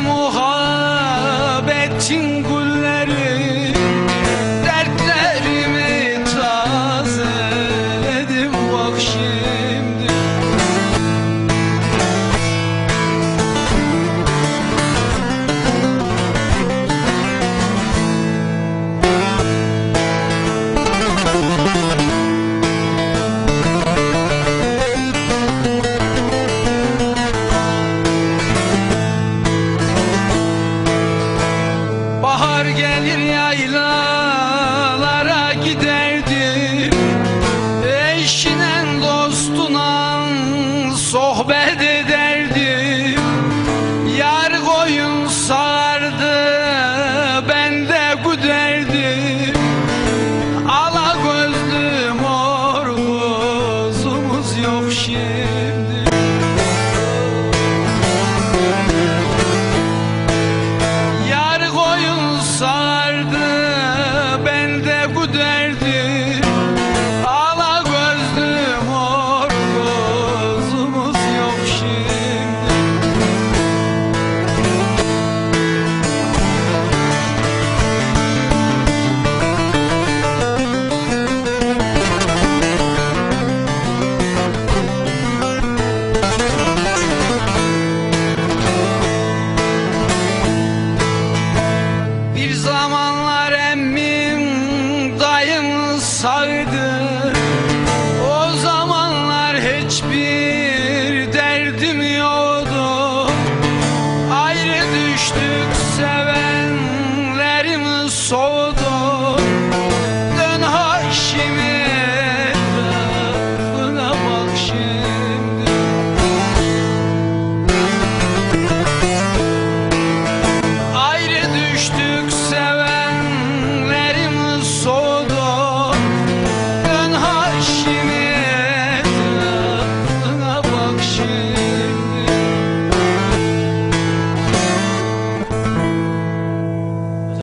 muhabbetin gelir yaylalara giderdim. Eşine dostuna sohbet ederdim. Yar koyun sardı ben de güderdim Ala gözlü mor kuzumuz yok şimdi. Olsaydı O zamanlar hiçbir derdim yoktu. Ayrı düştük sevenlerim soğudu